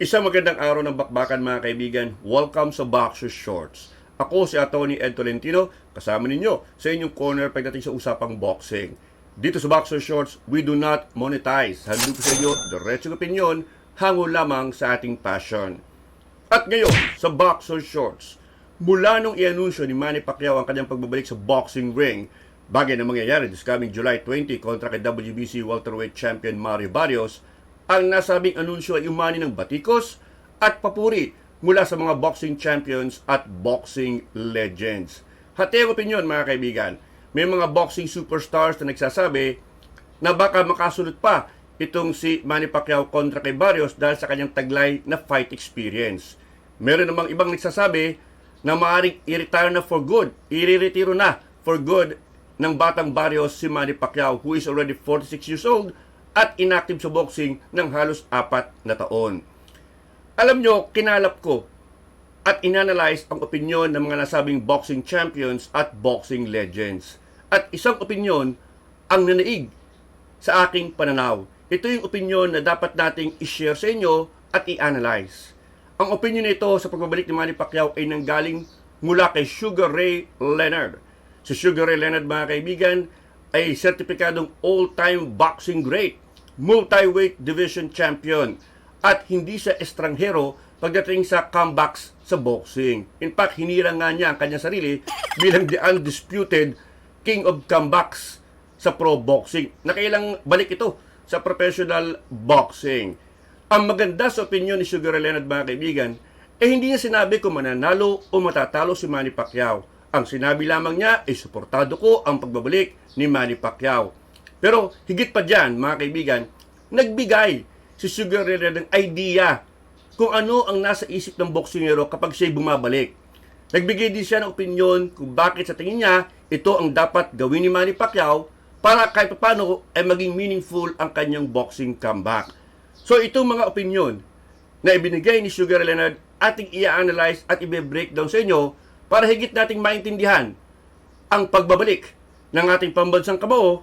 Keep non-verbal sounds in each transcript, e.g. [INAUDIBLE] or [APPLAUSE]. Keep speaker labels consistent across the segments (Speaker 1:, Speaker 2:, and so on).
Speaker 1: Isang magandang araw ng bakbakan mga kaibigan. Welcome sa Boxer Shorts. Ako si Atty. Ed Tolentino, kasama ninyo sa inyong corner pagdating sa usapang boxing. Dito sa Boxer Shorts, we do not monetize. Handog sa inyo, diretsong opinion, hango lamang sa ating passion. At ngayon, sa Boxer Shorts, mula nung i-anunsyo ni Manny Pacquiao ang kanyang pagbabalik sa boxing ring, bagay na mangyayari this coming July 20 kontra kay WBC welterweight champion Mario Barrios, ang nasabing anunsyo ay umani ng batikos at papuri mula sa mga boxing champions at boxing legends. Hati ang opinion mga kaibigan. May mga boxing superstars na nagsasabi na baka makasunod pa itong si Manny Pacquiao kontra kay Barrios dahil sa kanyang taglay na fight experience. Meron namang ibang nagsasabi na maaaring i-retire na for good, i-retiro na for good ng batang Barrios si Manny Pacquiao who is already 46 years old at inactive sa boxing ng halos apat na taon. Alam nyo, kinalap ko at inanalyze ang opinyon ng mga nasabing boxing champions at boxing legends. At isang opinyon ang nanaig sa aking pananaw. Ito yung opinyon na dapat nating i-share sa inyo at i-analyze. Ang opinyon nito sa pagbabalik ni Manny Pacquiao ay nanggaling mula kay Sugar Ray Leonard. Si Sugar Ray Leonard, mga kaibigan, ay sertipikadong all-time boxing great, multi-weight division champion, at hindi siya estranghero pagdating sa comebacks sa boxing. In fact, hinirang nga niya ang kanyang sarili bilang the undisputed king of comebacks sa pro boxing. Nakailang balik ito sa professional boxing. Ang maganda sa opinion ni Sugar Leonard, mga kaibigan, eh hindi niya sinabi kung mananalo o matatalo si Manny Pacquiao. Ang sinabi lamang niya ay suportado ko ang pagbabalik ni Manny Pacquiao. Pero higit pa dyan, mga kaibigan, nagbigay si Sugar Ray ng idea kung ano ang nasa isip ng boksingero kapag siya'y bumabalik. Nagbigay din siya ng opinion kung bakit sa tingin niya ito ang dapat gawin ni Manny Pacquiao para kahit paano ay maging meaningful ang kanyang boxing comeback. So itong mga opinion na ibinigay ni Sugar Leonard ating i-analyze at i-breakdown sa inyo para higit nating maintindihan ang pagbabalik ng ating pambansang kabao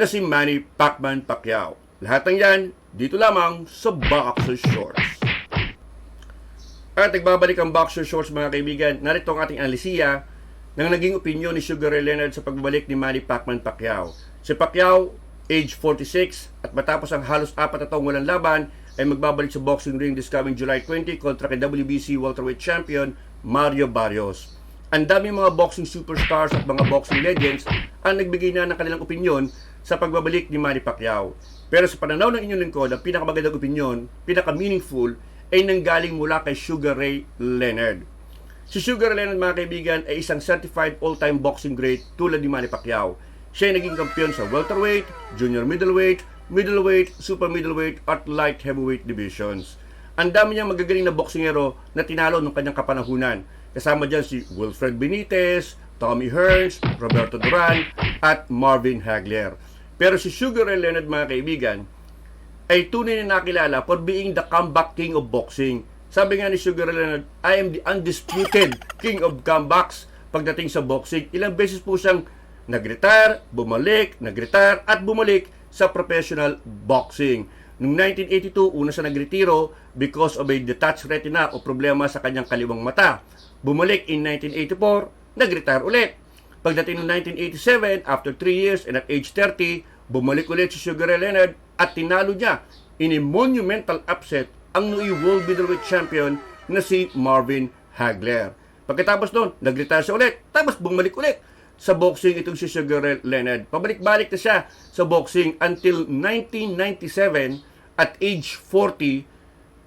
Speaker 1: na si Manny Pacman Pacquiao. Lahat ng yan, dito lamang sa Boxer Shorts. At nagbabalik ang Boxer Shorts mga kaibigan. Narito ang ating analisiya ng naging opinion ni Sugar Ray Leonard sa pagbabalik ni Manny Pacman Pacquiao. Si Pacquiao, age 46, at matapos ang halos apat na taong walang laban, ay magbabalik sa boxing ring this coming July 20 kontra kay WBC welterweight champion Mario Barrios. Ang dami mga boxing superstars at mga boxing legends ang nagbigay na ng kanilang opinion sa pagbabalik ni Manny Pacquiao. Pero sa pananaw ng inyong lingkod, ang pinakamagandang opinion, pinaka-meaningful, ay nanggaling mula kay Sugar Ray Leonard. Si Sugar Ray Leonard, mga kaibigan, ay isang certified all-time boxing great tulad ni Manny Pacquiao. Siya ay naging kampiyon sa welterweight, junior middleweight, middleweight, super middleweight, at light heavyweight divisions. Ang dami niyang magagaling na boksingero na tinalo ng kanyang kapanahunan. Kasama dyan si Wilfred Benitez, Tommy Hearns, Roberto Duran, at Marvin Hagler. Pero si Sugar Ray Leonard, mga kaibigan, ay tunay na nakilala for being the comeback king of boxing. Sabi nga ni Sugar Ray Leonard, I am the undisputed king of comebacks pagdating sa boxing. Ilang beses po siyang nag-retire, bumalik, nag-retire, at bumalik sa professional boxing. Noong 1982, una siya nagretiro because of a detached retina o problema sa kanyang kaliwang mata. Bumalik in 1984, nag-retire ulit. Pagdating ng 1987, after 3 years and at age 30, bumalik ulit si Sugar Ray Leonard at tinalo niya in a monumental upset ang nui world middleweight champion na si Marvin Hagler. Pagkatapos noon, nag-retire siya ulit, tapos bumalik ulit sa boxing itong si Sugar Ray Leonard. Pabalik-balik na siya sa boxing until 1997 at age 40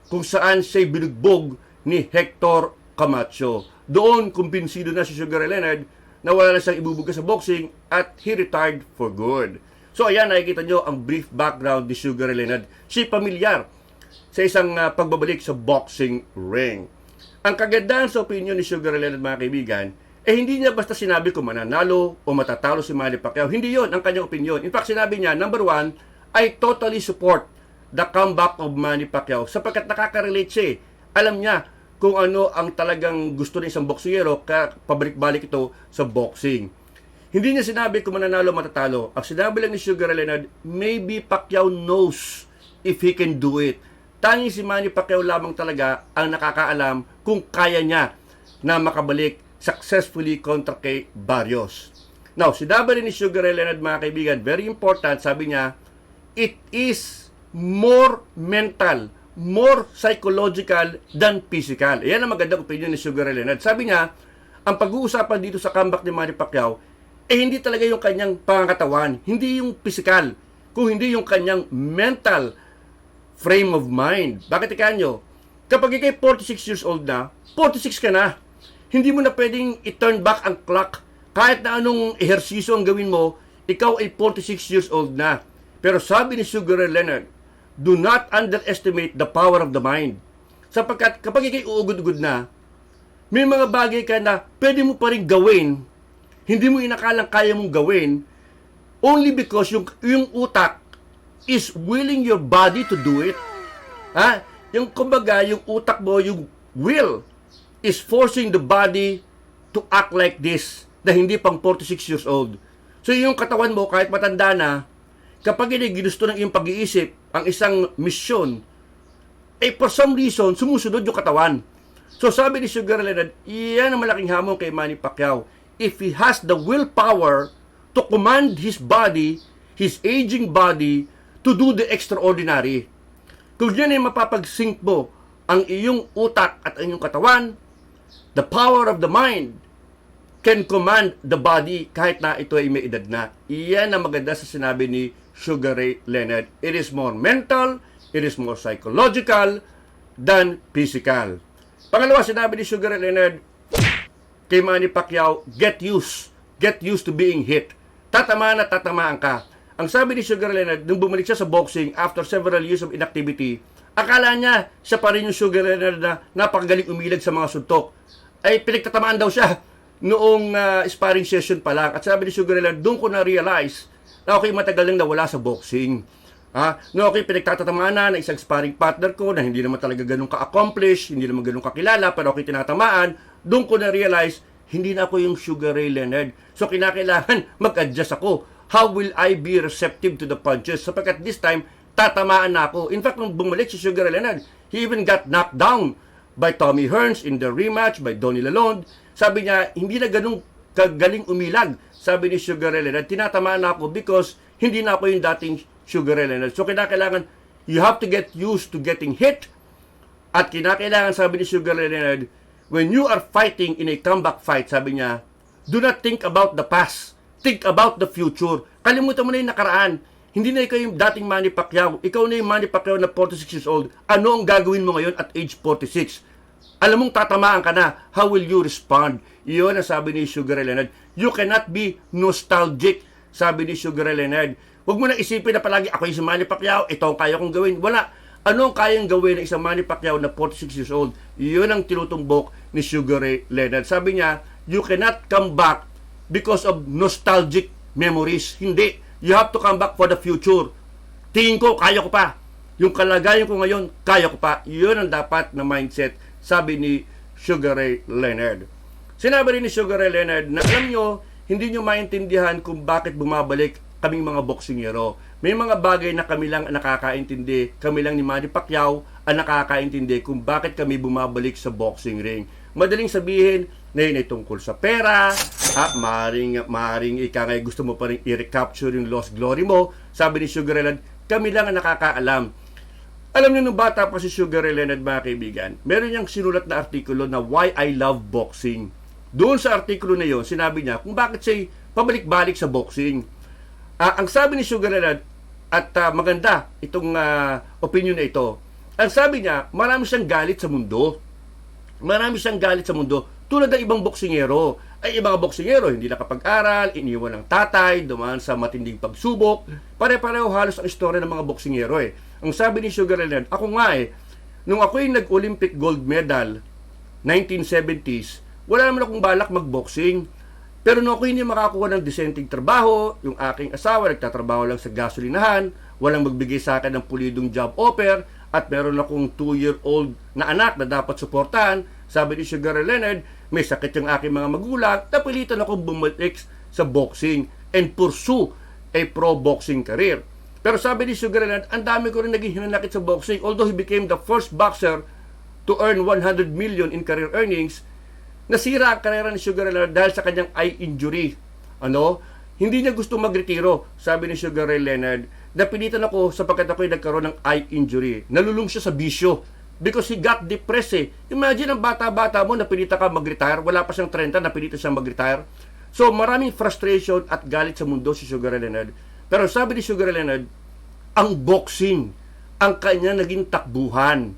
Speaker 1: kung saan siya binugbog ni Hector Camacho. Doon, kumbinsido na si Sugar Leonard na wala na siyang ibubuga sa boxing at he retired for good. So ayan, nakikita nyo ang brief background ni Sugar Leonard. Si pamilyar sa isang uh, pagbabalik sa boxing ring. Ang kagandahan sa opinion ni Sugar Leonard, mga kaibigan, eh hindi niya basta sinabi kung mananalo o matatalo si Manny Pacquiao. Hindi yon ang kanyang opinion. In fact, sinabi niya, number one, I totally support the comeback of Manny Pacquiao sapagkat nakaka-relate siya eh. Alam niya kung ano ang talagang gusto ng isang boksingero pabalik-balik ito sa boxing. Hindi niya sinabi kung mananalo matatalo. Ang sinabi lang ni Sugar Leonard, maybe Pacquiao knows if he can do it. tanging si Manny Pacquiao lamang talaga ang nakakaalam kung kaya niya na makabalik successfully kontra kay Barrios. Now, sinabi rin ni Sugar Ray Leonard mga kaibigan, very important, sabi niya, it is more mental, more psychological than physical. Yan ang magandang opinion ni Sugar Ray Leonard. Sabi niya, ang pag-uusapan dito sa comeback ni Manny Pacquiao, eh hindi talaga yung kanyang pangangatawan, hindi yung physical, kung hindi yung kanyang mental frame of mind. Bakit ika nyo? Kapag ikay 46 years old na, 46 ka na. Hindi mo na pwedeng i-turn back ang clock. Kahit na anong ehersisyo ang gawin mo, ikaw ay 46 years old na. Pero sabi ni Sugar Ray Leonard, do not underestimate the power of the mind. Sapagkat kapag ikay uugod-ugod na, may mga bagay ka na pwede mo pa rin gawin, hindi mo inakalang kaya mong gawin, only because yung, yung utak is willing your body to do it. Ha? Yung kumbaga, yung utak mo, yung will is forcing the body to act like this na hindi pang 46 years old. So yung katawan mo, kahit matanda na, kapag ginusto ng iyong pag-iisip ang isang misyon, eh for some reason, sumusunod yung katawan. So sabi ni Sugar Leonard, iyan ang malaking hamon kay Manny Pacquiao. If he has the willpower to command his body, his aging body, to do the extraordinary. Kung yan ay mapapag-sync mo ang iyong utak at ang iyong katawan, the power of the mind can command the body kahit na ito ay may edad na. Iyan ang maganda sa sinabi ni Sugar Ray Leonard. It is more mental, it is more psychological than physical. Pangalawa, sinabi ni Sugar Ray Leonard kay Manny Pacquiao, get used. Get used to being hit. Tatamaan at tatamaan ka. Ang sabi ni Sugar Ray Leonard, nung bumalik siya sa boxing after several years of inactivity, akala niya siya pa rin yung Sugar Ray Leonard na napakagaling umilag sa mga suntok. Ay pinagtatamaan daw siya [LAUGHS] noong ah, sparring session pa lang. At sabi ni Sugar Ray Leonard, doon ko na-realize na ako'y matagal nang nawala sa boxing. Ha? No, okay, pinagtatatamaan na ng isang sparring partner ko na hindi naman talaga ganun ka-accomplish, hindi naman ganun kakilala, pero ako'y tinatamaan. Doon ko na-realize, hindi na ako yung Sugar Ray Leonard. So, kinakailangan [LAUGHS] mag-adjust ako. How will I be receptive to the punches? Sapagkat this time, tatamaan na ako. In fact, nung bumalik si Sugar Ray Leonard, he even got knocked down by Tommy Hearns in the rematch, by Donny Lalonde. Sabi niya, hindi na ganun kagaling umilag. Sabi ni Sugar Ray Leonard, tinatamaan na ako because hindi na ako yung dating Sugar Ray Leonard. So, kinakailangan, you have to get used to getting hit. At kinakailangan, sabi ni Sugar Ray Leonard, when you are fighting in a comeback fight, sabi niya, do not think about the past. Think about the future. Kalimutan mo na yung nakaraan. Hindi na ikaw yung dating Manny Pacquiao. Ikaw na yung Manny Pacquiao na 46 years old. Ano ang gagawin mo ngayon at age 46? Alam mong tatamaan ka na. How will you respond? Iyon ang sabi ni Sugar Ray Leonard. You cannot be nostalgic, sabi ni Sugar Ray Leonard. Huwag mo na isipin na palagi, ako yung si Manny Pacquiao, ito ang kaya kong gawin. Wala. Ano ang kayang gawin ng isang Manny Pacquiao na 46 years old? Iyon ang tinutumbok ni Sugar Ray Leonard. Sabi niya, you cannot come back because of nostalgic memories. Hindi. You have to come back for the future. Tingin ko, kaya ko pa. Yung kalagayan ko ngayon, kaya ko pa. Yun ang dapat na mindset, sabi ni Sugar Ray Leonard. Sinabi rin ni Sugar Ray Leonard na alam nyo, hindi nyo maintindihan kung bakit bumabalik kaming mga boksingero. May mga bagay na kami lang ang nakakaintindi, kami lang ni Manny Pacquiao ang nakakaintindi kung bakit kami bumabalik sa boxing ring. Madaling sabihin na yun ay tungkol sa pera, at maring, maring ika nga gusto mo pa rin i-recapture yung lost glory mo. Sabi ni Sugar Ray Leonard, kami lang ang nakakaalam. Alam niyo nung bata pa si Sugar Ray Leonard mga kaibigan, meron niyang sinulat na artikulo na Why I Love Boxing. Doon sa artikulo na yon, sinabi niya kung bakit siya pabalik-balik sa boxing. Ah, ang sabi ni Sugar Ray Leonard, at ah, maganda itong ah, opinion na ito, ang sabi niya, marami siyang galit sa mundo. Marami siyang galit sa mundo tulad ng ibang boksingero. Ay, ibang boksingero, hindi nakapag-aral, iniwan ng tatay, dumaan sa matinding pagsubok. Pare-pareho halos ang istorya ng mga boksingero eh. Ang sabi ni Sugar Leonard, ako nga eh, nung ako yung nag-Olympic gold medal, 1970s, wala naman akong balak mag-boxing. Pero nung ako hindi makakuha ng disenteng trabaho, yung aking asawa nagtatrabaho lang sa gasolinahan, walang magbigay sa akin ng pulidong job offer, at meron akong 2-year-old na anak na dapat suportahan, sabi ni Sugar Leonard, may sakit yung aking mga magulang, napilitan akong bumalik sa boxing and pursue a pro boxing career. Pero sabi ni Sugar Leonard, ang dami ko rin naging hinanakit sa boxing. Although he became the first boxer to earn 100 million in career earnings, nasira ang karera ni Sugar Ray Leonard dahil sa kanyang eye injury. Ano? Hindi niya gusto magretiro, sabi ni Sugar Ray Leonard. Napilitan ako sapagkat ako'y nagkaroon ng eye injury. Nalulung siya sa bisyo because he got depressed eh. Imagine ang bata-bata mo, napilitan ka mag-retire, wala pa siyang 30, napilitan siyang mag-retire. So maraming frustration at galit sa mundo si Sugar Ray Leonard. Pero sabi ni Sugar Ray Leonard, ang boxing ang kanya naging takbuhan.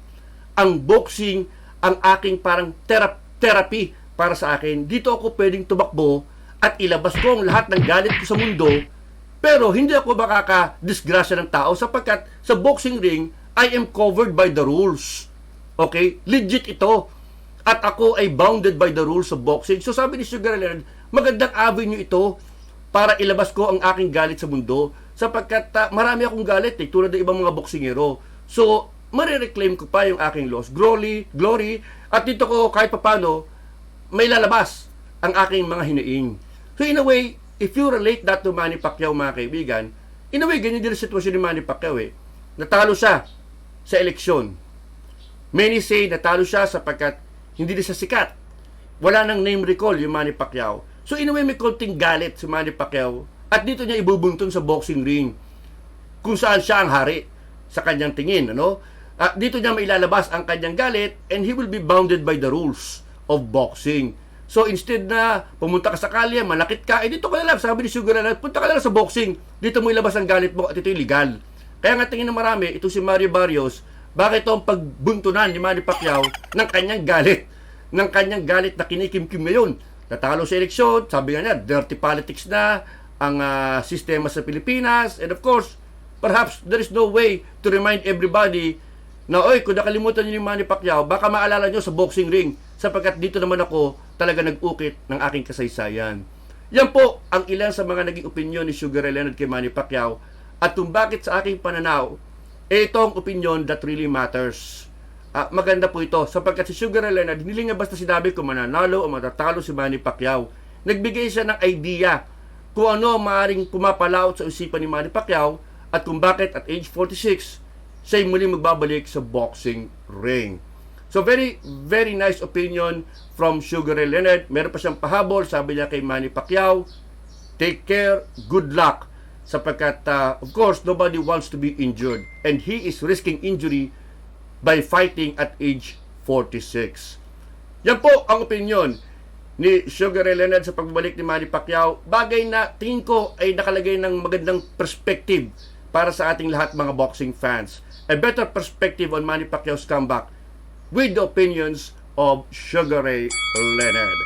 Speaker 1: Ang boxing ang aking parang therap- therapy para sa akin. Dito ako pwedeng tumakbo at ilabas ko ang lahat ng galit ko sa mundo pero hindi ako makaka-disgrasya ng tao sapagkat sa boxing ring, I am covered by the rules. Okay? Legit ito. At ako ay bounded by the rules of boxing. So sabi ni Sugar Leonard, magandang avenue ito para ilabas ko ang aking galit sa mundo sapagkat ah, marami akong galit eh, tulad ng ibang mga boksingero. So, marireclaim ko pa yung aking loss. Glory, glory, at dito ko kahit papano, may lalabas ang aking mga hiniing. So in a way, if you relate that to Manny Pacquiao mga kaibigan, in a way, ganyan din ang sitwasyon ni Manny Pacquiao eh. Natalo siya sa eleksyon. Many say natalo siya sapagkat hindi na siya sikat. Wala nang name recall yung Manny Pacquiao. So in a way, may konting galit si Manny Pacquiao at dito niya ibubuntun sa boxing ring kung saan siya ang hari sa kanyang tingin. Ano? At dito niya mailalabas ang kanyang galit and he will be bounded by the rules of boxing. So instead na pumunta ka sa kalye, malakit ka, eh dito ka na lang, sabi ni Sugar Leonard, punta ka na lang sa boxing. Dito mo ilabas ang galit mo at ito illegal. Kaya nga tingin ng marami, ito si Mario Barrios, bakit ito ang pagbuntunan ni Manny Pacquiao ng kanyang galit? Ng kanyang galit na kinikimkim ngayon. Natalo sa eleksyon, sabi nga niya, dirty politics na ang ah, sistema sa Pilipinas. And of course, perhaps there is no way to remind everybody na, oy, kung nakalimutan niyo yung Manny Pacquiao, baka maalala niyo sa boxing ring sapagkat dito naman ako talaga nag-ukit ng aking kasaysayan. Yan po ang ilan sa mga naging opinion ni Sugar Ray Leonard kay Manny Pacquiao at kung bakit sa aking pananaw, eh ito ang opinion that really matters. Ah, maganda po ito sapagkat si Sugar Ray Leonard hindi niya basta sinabi kung mananalo o matatalo si Manny Pacquiao. Nagbigay siya ng idea kung ano maaaring pumapalaot sa isipan ni Manny Pacquiao at kung bakit at age 46 siya muli magbabalik sa boxing ring. So very, very nice opinion from Sugar Ray Leonard. Meron pa siyang pahabol, sabi niya kay Manny Pacquiao, take care, good luck. Sapagkat, uh, of course, nobody wants to be injured. And he is risking injury by fighting at age 46. Yan po ang opinion ni Sugar Ray Leonard sa pagbalik ni Manny Pacquiao. Bagay na tingin ko ay nakalagay ng magandang perspective para sa ating lahat mga boxing fans. A better perspective on Manny Pacquiao's comeback with the opinions of Sugar Ray Leonard.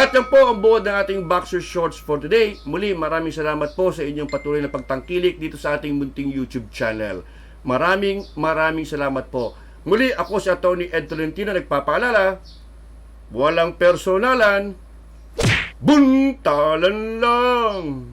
Speaker 1: At yan po ang buod ng ating Boxer Shorts for today. Muli, maraming salamat po sa inyong patuloy na pagtangkilik dito sa ating munting YouTube channel. Maraming maraming salamat po. Muli, ako si Atty. Ed Tolentino nagpapaalala, walang personalan, buntalan lang!